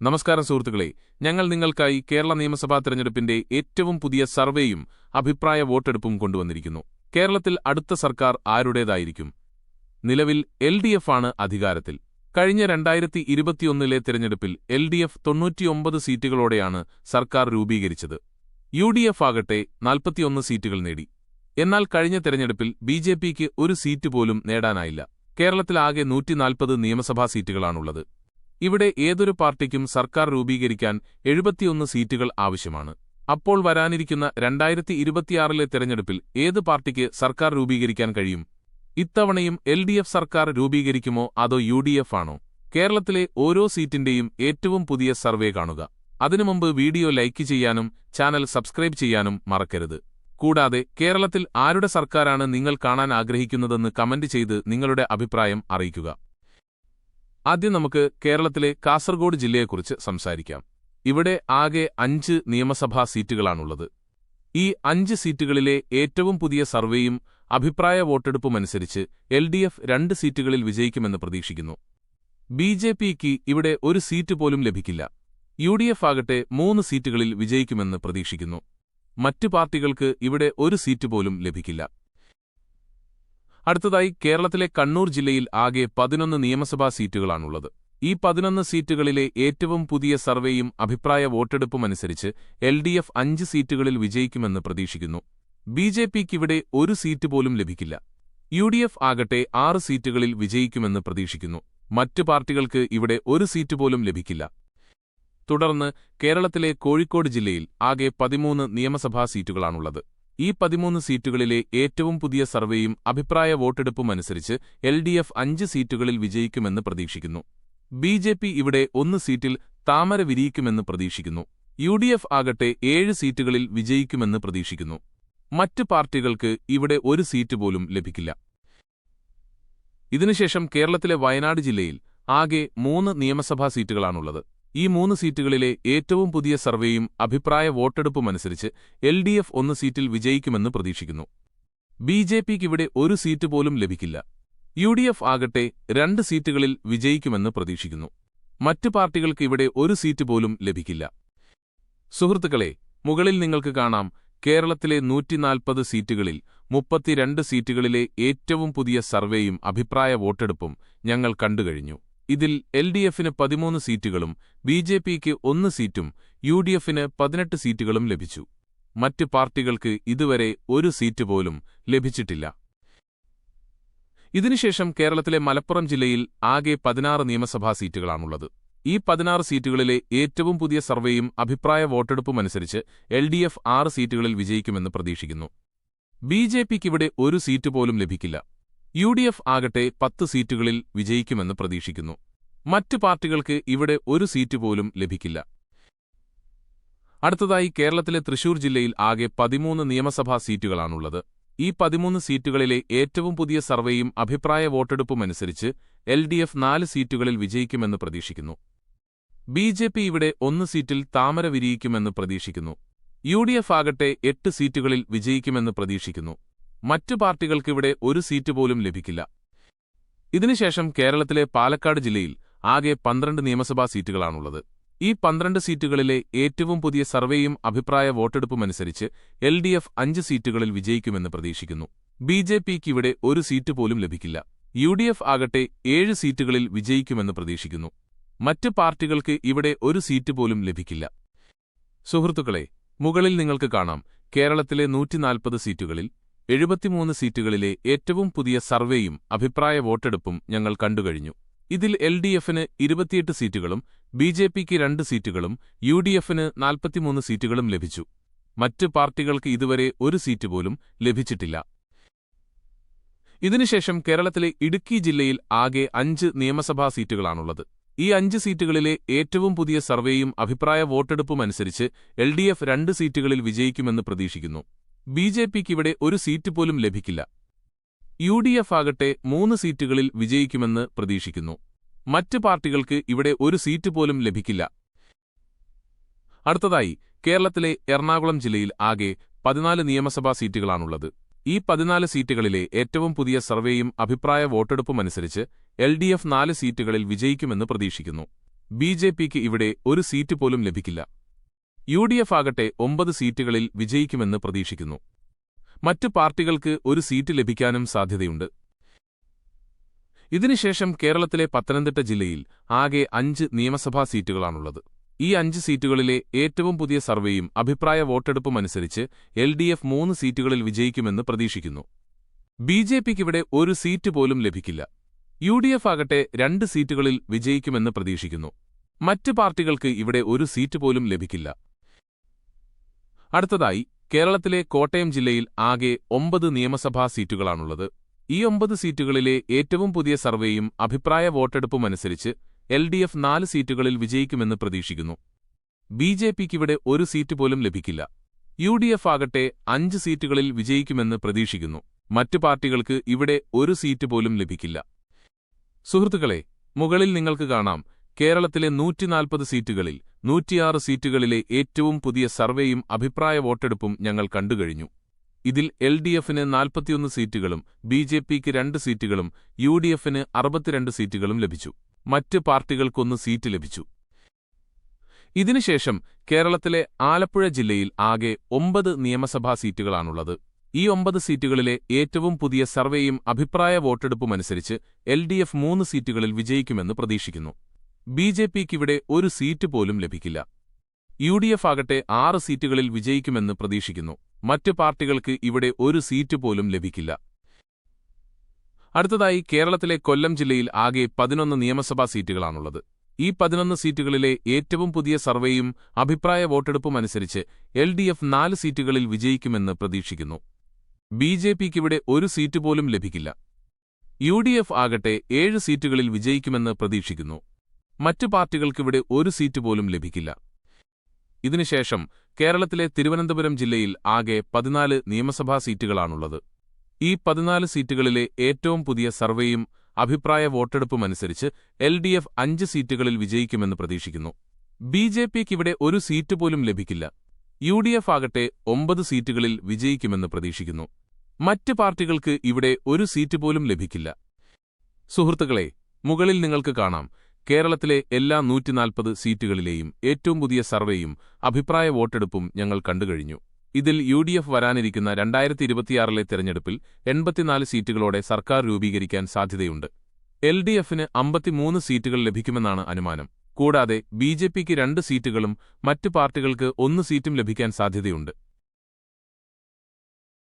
നമസ്കാരം സുഹൃത്തുക്കളെ. ഞങ്ങൾ നിങ്ങൾക്കായി കേരള നിയമസഭാ തെരഞ്ഞെടുപ്പിന്റെ ഏറ്റവും പുതിയ സർവേയും അഭിപ്രായ വോട്ടെടുപ്പും കൊണ്ടുവന്നിരിക്കുന്നു. കേരളത്തിൽ അടുത്ത സർക്കാർ ആരുടേതായിരിക്കും? നിലവിൽ എൽ ഡി എഫ് ആണ് അധികാരത്തിൽ. കഴിഞ്ഞ രണ്ടായിരത്തി ഇരുപത്തിയൊന്നിലെ തെരഞ്ഞെടുപ്പിൽ എൽ ഡി എഫ് തൊണ്ണൂറ്റിയൊമ്പത് സീറ്റുകളോടെയാണ് സർക്കാർ രൂപീകരിച്ചത്. യു ഡി എഫ് ആകട്ടെ നാൽപ്പത്തിയൊന്ന് സീറ്റുകൾ നേടി. എന്നാൽ കഴിഞ്ഞ തെരഞ്ഞെടുപ്പിൽ ബി ജെ പിക്ക് ഒരു സീറ്റ് പോലും നേടാനായില്ല. കേരളത്തിലാകെ നൂറ്റിനാൽപ്പത് നിയമസഭാ സീറ്റുകളാണുള്ളത്. ഇവിടെ ഏതൊരു പാർട്ടിക്കും സർക്കാർ രൂപീകരിക്കാൻ എഴുപത്തിയൊന്ന് സീറ്റുകൾ ആവശ്യമാണ്. അപ്പോൾ വരാനിരിക്കുന്ന രണ്ടായിരത്തി ഇരുപത്തിയാറിലെ തെരഞ്ഞെടുപ്പിൽ ഏത് പാർട്ടിക്ക് സർക്കാർ രൂപീകരിക്കാൻ കഴിയും? ഇത്തവണയും എൽ ഡി എഫ് സർക്കാർ രൂപീകരിക്കുമോ അതോ യു ഡി എഫ് ആണോ? കേരളത്തിലെ ഓരോ സീറ്റിന്റെയും ഏറ്റവും പുതിയ സർവേ കാണുക. അതിനു മുമ്പ് വീഡിയോ ലൈക്ക് ചെയ്യാനും ചാനൽ സബ്സ്ക്രൈബ് ചെയ്യാനും മറക്കരുത്. കൂടാതെ കേരളത്തിൽ ആരുടെ സർക്കാരാണ് നിങ്ങൾ കാണാൻ ആഗ്രഹിക്കുന്നതെന്ന് കമന്റ് ചെയ്ത് നിങ്ങളുടെ അഭിപ്രായം അറിയിക്കുക. ആദ്യം നമുക്ക് കേരളത്തിലെ കാസർഗോഡ് ജില്ലയെക്കുറിച്ച് സംസാരിക്കാം. ഇവിടെ ആകെ അഞ്ച് നിയമസഭാ സീറ്റുകളാണുള്ളത്. ഈ അഞ്ച് സീറ്റുകളിലെ ഏറ്റവും പുതിയ സർവേയും അഭിപ്രായ വോട്ടെടുപ്പുമനുസരിച്ച് എൽ ഡി എഫ് രണ്ട് സീറ്റുകളിൽ വിജയിക്കുമെന്ന് പ്രതീക്ഷിക്കുന്നു. ബി ജെ പിക്ക് ഇവിടെ ഒരു സീറ്റ് പോലും ലഭിക്കില്ല. യു ഡി എഫ് ആകട്ടെ മൂന്ന് സീറ്റുകളിൽ വിജയിക്കുമെന്ന് പ്രതീക്ഷിക്കുന്നു. മറ്റു പാർട്ടികൾക്ക് ഇവിടെ ഒരു സീറ്റ് പോലും ലഭിക്കില്ല. അടുത്തതായി കേരളത്തിലെ കണ്ണൂർ ജില്ലയിൽ ആകെ പതിനൊന്ന് നിയമസഭാ സീറ്റുകളാണുള്ളത്. ഈ പതിനൊന്ന് സീറ്റുകളിലെ ഏറ്റവും പുതിയ സർവേയും അഭിപ്രായ വോട്ടെടുപ്പുമനുസരിച്ച് എൽ ഡി എഫ് അഞ്ച് സീറ്റുകളിൽ വിജയിക്കുമെന്ന് പ്രതീക്ഷിക്കുന്നു. ബി ജെ പിക്കിവിടെ ഒരു സീറ്റ് പോലും ലഭിക്കില്ല. യു ഡി എഫ് ആകട്ടെ ആറ് സീറ്റുകളിൽ വിജയിക്കുമെന്ന് പ്രതീക്ഷിക്കുന്നു. മറ്റു പാർട്ടികൾക്ക് ഇവിടെ ഒരു സീറ്റ് പോലും ലഭിക്കില്ല. തുടർന്ന് കേരളത്തിലെ കോഴിക്കോട് ജില്ലയിൽ ആകെ പതിമൂന്ന് നിയമസഭാ സീറ്റുകളാണുള്ളത്. ഈ പതിമൂന്ന് സീറ്റുകളിലെ ഏറ്റവും പുതിയ സർവേയും അഭിപ്രായ വോട്ടെടുപ്പുമനുസരിച്ച് എൽ ഡി എഫ് അഞ്ച് സീറ്റുകളിൽ വിജയിക്കുമെന്ന് പ്രതീക്ഷിക്കുന്നു. ബി ജെ പി ഇവിടെ ഒന്ന് സീറ്റിൽ താമര വിരിയിക്കുമെന്ന് പ്രതീക്ഷിക്കുന്നു. യു ഡി എഫ് ആകട്ടെ ഏഴ് സീറ്റുകളിൽ വിജയിക്കുമെന്ന് പ്രതീക്ഷിക്കുന്നു. മറ്റ് പാർട്ടികൾക്ക് ഇവിടെ ഒരു സീറ്റ് പോലും ലഭിക്കില്ല. ഇതിനുശേഷം കേരളത്തിലെ വയനാട് ജില്ലയിൽ ആകെ മൂന്ന് നിയമസഭാ സീറ്റുകളാണുള്ളത്. ഈ മൂന്ന് സീറ്റുകളിലെ ഏറ്റവും പുതിയ സർവേയും അഭിപ്രായ വോട്ടെടുപ്പുമനുസരിച്ച് എൽ ഡി എഫ് ഒന്ന് സീറ്റിൽ വിജയിക്കുമെന്ന് പ്രതീക്ഷിക്കുന്നു. ബി ജെ പിക്കിവിടെ ഒരു സീറ്റ് പോലും ലഭിക്കില്ല. യു ഡി എഫ് ആകട്ടെ രണ്ട് സീറ്റുകളിൽ വിജയിക്കുമെന്ന് പ്രതീക്ഷിക്കുന്നു. മറ്റു പാർട്ടികൾക്ക് ഇവിടെ ഒരു സീറ്റ് പോലും ലഭിക്കില്ല. സുഹൃത്തുക്കളെ മുകളിൽ നിങ്ങൾക്ക് കാണാം കേരളത്തിലെ നൂറ്റിനാൽപ്പത് സീറ്റുകളിൽ മുപ്പത്തിരണ്ട് സീറ്റുകളിലെ ഏറ്റവും പുതിയ സർവേയും അഭിപ്രായ വോട്ടെടുപ്പും ഞങ്ങൾ കണ്ടുകഴിഞ്ഞു. ഇതിൽ എൽ ഡി എഫിന് പതിമൂന്ന് സീറ്റുകളും ബി ജെ പിക്ക് ഒന്ന് സീറ്റും യു ഡി എഫിന് പതിനെട്ട് സീറ്റുകളും ലഭിച്ചു. മറ്റ് പാർട്ടികൾക്ക് ഇതുവരെ ഒരു സീറ്റ് പോലും ലഭിച്ചിട്ടില്ല. ഇതിനുശേഷം കേരളത്തിലെ മലപ്പുറം ജില്ലയിൽ ആകെ പതിനാറ് നിയമസഭാ സീറ്റുകളാണുള്ളത്. ഈ പതിനാറ് സീറ്റുകളിലെ ഏറ്റവും പുതിയ സർവേയും അഭിപ്രായ വോട്ടെടുപ്പുമനുസരിച്ച് എൽ ഡി എഫ് ആറ് സീറ്റുകളിൽ വിജയിക്കുമെന്ന് പ്രതീക്ഷിക്കുന്നു. ബി ജെ പിക്കിവിടെ ഒരു സീറ്റ് പോലും ലഭിക്കില്ല. യു ഡി എഫ് ആകട്ടെ പത്ത് സീറ്റുകളിൽ വിജയിക്കുമെന്ന് പ്രതീക്ഷിക്കുന്നു. മറ്റ് പാർട്ടികൾക്ക് ഇവിടെ ഒരു സീറ്റ് പോലും ലഭിക്കില്ല. അടുത്തതായി കേരളത്തിലെ തൃശൂർ ജില്ലയിൽ ആകെ പതിമൂന്ന് നിയമസഭാ സീറ്റുകളാണുള്ളത്. ഈ പതിമൂന്ന് സീറ്റുകളിലെ ഏറ്റവും പുതിയ സർവേയും അഭിപ്രായ വോട്ടെടുപ്പുമനുസരിച്ച് എൽ ഡി എഫ് നാല് സീറ്റുകളിൽ വിജയിക്കുമെന്ന് പ്രതീക്ഷിക്കുന്നു. ബി ജെ പി ഇവിടെ ഒന്ന് സീറ്റിൽ താമര വിരിയിക്കുമെന്ന് പ്രതീക്ഷിക്കുന്നു. യു ഡി എഫ് ആകട്ടെ എട്ട് സീറ്റുകളിൽ വിജയിക്കുമെന്ന് പ്രതീക്ഷിക്കുന്നു. മറ്റു പാർട്ടികൾക്കിവിടെ ഒരു സീറ്റ് പോലും ലഭിക്കില്ല. ഇതിനുശേഷം കേരളത്തിലെ പാലക്കാട് ജില്ലയിൽ ആകെ പന്ത്രണ്ട് നിയമസഭാ സീറ്റുകളാണുള്ളത്. ഈ പന്ത്രണ്ട് സീറ്റുകളിലെ ഏറ്റവും പുതിയ സർവേയും അഭിപ്രായ വോട്ടെടുപ്പുമനുസരിച്ച് എൽ ഡി എഫ് അഞ്ച് സീറ്റുകളിൽ വിജയിക്കുമെന്ന് പ്രതീക്ഷിക്കുന്നു. ബി ജെ പിക്ക് ഇവിടെ ഒരു സീറ്റ് പോലും ലഭിക്കില്ല. യു ഡി എഫ് ആകട്ടെ ഏഴ് സീറ്റുകളിൽ വിജയിക്കുമെന്ന് പ്രതീക്ഷിക്കുന്നു. മറ്റ് പാർട്ടികൾക്ക് ഇവിടെ ഒരു സീറ്റ് പോലും ലഭിക്കില്ല. സുഹൃത്തുക്കളെ മുകളിൽ നിങ്ങൾക്ക് കാണാം കേരളത്തിലെ നൂറ്റിനാൽപ്പത് സീറ്റുകളിൽ എഴുപത്തിമൂന്ന് സീറ്റുകളിലെ ഏറ്റവും പുതിയ സർവേയും അഭിപ്രായ വോട്ടെടുപ്പും ഞങ്ങൾ കണ്ടുകഴിഞ്ഞു. ഇതിൽ എൽ ഡി എഫിന് ഇരുപത്തിയെട്ട് സീറ്റുകളും ബി ജെ പിക്ക് രണ്ട് സീറ്റുകളും യു ഡി എഫിന് നാൽപ്പത്തിമൂന്ന് സീറ്റുകളും ലഭിച്ചു. മറ്റ് പാർട്ടികൾക്ക് ഇതുവരെ ഒരു സീറ്റ് പോലും ലഭിച്ചിട്ടില്ല. ഇതിനുശേഷം കേരളത്തിലെ ഇടുക്കി ജില്ലയിൽ ആകെ അഞ്ച് നിയമസഭാ സീറ്റുകളാണുള്ളത്. ഈ അഞ്ച് സീറ്റുകളിലെ ഏറ്റവും പുതിയ സർവേയും അഭിപ്രായ വോട്ടെടുപ്പുമനുസരിച്ച് എൽ ഡി എഫ് രണ്ട് സീറ്റുകളിൽ വിജയിക്കുമെന്ന് പ്രതീക്ഷിക്കുന്നു. ബി ജെ പിക്കിവിടെ ഒരു സീറ്റ് പോലും ലഭിക്കില്ല. യു ഡി എഫ് ആകട്ടെ മൂന്ന് സീറ്റുകളിൽ വിജയിക്കുമെന്ന് പ്രതീക്ഷിക്കുന്നു. മറ്റ് പാർട്ടികൾക്ക് ഇവിടെ ഒരു സീറ്റ് പോലും ലഭിക്കില്ല. അടുത്തതായി കേരളത്തിലെ എറണാകുളം ജില്ലയിൽ ആകെ പതിനാല് നിയമസഭാ സീറ്റുകളാണുള്ളത്. ഈ പതിനാല് സീറ്റുകളിലെ ഏറ്റവും പുതിയ സർവേയും അഭിപ്രായ വോട്ടെടുപ്പുമനുസരിച്ച് എൽ ഡി എഫ് നാല് സീറ്റുകളിൽ വിജയിക്കുമെന്ന് പ്രതീക്ഷിക്കുന്നു. ബി ജെ പിക്ക് ഇവിടെ ഒരു സീറ്റ് പോലും ലഭിക്കില്ല. യു ഡി എഫ് ആകട്ടെ ഒമ്പത് സീറ്റുകളിൽ വിജയിക്കുമെന്ന് പ്രതീക്ഷിക്കുന്നു. മറ്റു പാർട്ടികൾക്ക് ഒരു സീറ്റ് ലഭിക്കാനും സാധ്യതയുണ്ട്. ഇതിനുശേഷം കേരളത്തിലെ പത്തനംതിട്ട ജില്ലയിൽ ആകെ അഞ്ച് നിയമസഭാ സീറ്റുകളാണുള്ളത്. ഈ അഞ്ച് സീറ്റുകളിലെ ഏറ്റവും പുതിയ സർവേയും അഭിപ്രായ വോട്ടെടുപ്പുമനുസരിച്ച് എൽ ഡി എഫ് മൂന്ന് സീറ്റുകളിൽ വിജയിക്കുമെന്ന് പ്രതീക്ഷിക്കുന്നു. ബി ജെ പിക്കിവിടെ ഒരു സീറ്റ് പോലും ലഭിക്കില്ല. യു ഡി എഫ് ആകട്ടെ രണ്ട് സീറ്റുകളിൽ വിജയിക്കുമെന്ന് പ്രതീക്ഷിക്കുന്നു. മറ്റ് പാർട്ടികൾക്ക് ഇവിടെ ഒരു സീറ്റ് പോലും ലഭിക്കില്ല. അടുത്തതായി കേരളത്തിലെ കോട്ടയം ജില്ലയിൽ ആകെ ഒമ്പത് നിയമസഭാ സീറ്റുകളാണുള്ളത്. ഈ ഒമ്പത് സീറ്റുകളിലെ ഏറ്റവും പുതിയ സർവേയും അഭിപ്രായ വോട്ടെടുപ്പുമനുസരിച്ച് എൽ ഡി എഫ് നാല് സീറ്റുകളിൽ വിജയിക്കുമെന്ന് പ്രതീക്ഷിക്കുന്നു. ബി ജെ പിക്കിവിടെ ഒരു സീറ്റ് പോലും ലഭിക്കില്ല. യു ഡി എഫ് ആകട്ടെ അഞ്ച് സീറ്റുകളിൽ വിജയിക്കുമെന്ന് പ്രതീക്ഷിക്കുന്നു. മറ്റു പാർട്ടികൾക്ക് ഇവിടെ ഒരു സീറ്റ് പോലും ലഭിക്കില്ല. സുഹൃത്തുക്കളെ മുകളിൽ നിങ്ങൾക്ക് കാണാം കേരളത്തിലെ നൂറ്റിനാൽപ്പത് സീറ്റുകളിൽ നൂറ്റിയാറ് സീറ്റുകളിലെ ഏറ്റവും പുതിയ സർവേയും അഭിപ്രായ വോട്ടെടുപ്പും ഞങ്ങൾ കണ്ടുകഴിഞ്ഞു. ഇതിൽ എൽ ഡി എഫിന് നാൽപ്പത്തിയൊന്ന് സീറ്റുകളും ബി ജെ പിക്ക് രണ്ട് സീറ്റുകളും യു ഡി എഫിന് അറുപത്തിരണ്ട് സീറ്റുകളും ലഭിച്ചു. മറ്റ് പാർട്ടികൾക്കൊന്ന് സീറ്റ് ലഭിച്ചു. ഇതിനുശേഷം കേരളത്തിലെ ആലപ്പുഴ ജില്ലയിൽ ആകെ ഒമ്പത് നിയമസഭാ സീറ്റുകളാണുള്ളത്. ഈ ഒമ്പത് സീറ്റുകളിലെ ഏറ്റവും പുതിയ സർവേയും അഭിപ്രായ വോട്ടെടുപ്പുമനുസരിച്ച് എൽ ഡി എഫ് മൂന്ന് സീറ്റുകളിൽ വിജയിക്കുമെന്ന് പ്രതീക്ഷിക്കുന്നു. ബി ജെ പിക്കിവിടെ ഒരു സീറ്റ് പോലും ലഭിക്കില്ല. യു ഡി എഫ് ആകട്ടെ ആറ് സീറ്റുകളിൽ വിജയിക്കുമെന്ന് പ്രതീക്ഷിക്കുന്നു. മറ്റ് പാർട്ടികൾക്ക് ഇവിടെ ഒരു സീറ്റ് പോലും ലഭിക്കില്ല. അടുത്തതായി കേരളത്തിലെ കൊല്ലം ജില്ലയിൽ ആകെ പതിനൊന്ന് നിയമസഭാ സീറ്റുകളാണുള്ളത്. ഈ പതിനൊന്ന് സീറ്റുകളിലെ ഏറ്റവും പുതിയ സർവേയും അഭിപ്രായ വോട്ടെടുപ്പുമനുസരിച്ച് എൽ ഡി എഫ് നാല് സീറ്റുകളിൽ വിജയിക്കുമെന്ന് പ്രതീക്ഷിക്കുന്നു. ബി ജെ പിക്കിവിടെ ഒരു സീറ്റ് പോലും ലഭിക്കില്ല. യു ഡി എഫ് ആകട്ടെ ഏഴ് സീറ്റുകളിൽ വിജയിക്കുമെന്ന് പ്രതീക്ഷിക്കുന്നു. മറ്റു പാർട്ടികൾക്കിവിടെ ഒരു സീറ്റ് പോലും ലഭിക്കില്ല. ഇതിനുശേഷം കേരളത്തിലെ തിരുവനന്തപുരം ജില്ലയിൽ ആകെ പതിനാല് നിയമസഭാ സീറ്റുകളാണുള്ളത്. ഈ പതിനാല് സീറ്റുകളിലെ ഏറ്റവും പുതിയ സർവേയും അഭിപ്രായ വോട്ടെടുപ്പുമനുസരിച്ച് എൽ ഡി എഫ് അഞ്ച് സീറ്റുകളിൽ വിജയിക്കുമെന്ന് പ്രതീക്ഷിക്കുന്നു. ബി ജെ പിക്കിവിടെ ഒരു സീറ്റ് പോലും ലഭിക്കില്ല. യു ഡി എഫ് ആകട്ടെ ഒമ്പത് സീറ്റുകളിൽ വിജയിക്കുമെന്ന് പ്രതീക്ഷിക്കുന്നു. മറ്റ് പാർട്ടികൾക്ക് ഇവിടെ ഒരു സീറ്റ് പോലും ലഭിക്കില്ല. സുഹൃത്തുക്കളെ മുകളിൽ നിങ്ങൾക്ക് കാണാം. കേരളത്തിലെ എല്ലാ നൂറ്റിനാൽപ്പത് സീറ്റുകളിലെയും ഏറ്റവും പുതിയ സർവേയും അഭിപ്രായ വോട്ടെടുപ്പും ഞങ്ങൾ കണ്ടുകഴിഞ്ഞു. ഇതിൽ യു ഡി എഫ് വരാനിരിക്കുന്ന രണ്ടായിരത്തി ഇരുപത്തിയാറിലെ തെരഞ്ഞെടുപ്പിൽ എൺപത്തിനാല് സീറ്റുകളോടെ സർക്കാർ രൂപീകരിക്കാൻ സാധ്യതയുണ്ട്. എൽ ഡി എഫിന് അമ്പത്തിമൂന്ന് സീറ്റുകൾ ലഭിക്കുമെന്നാണ് അനുമാനം. കൂടാതെ ബി ജെ പിക്ക് രണ്ട് സീറ്റുകളും മറ്റ് പാർട്ടികൾക്ക് ഒന്ന് സീറ്റും ലഭിക്കാൻ സാധ്യതയുണ്ട്.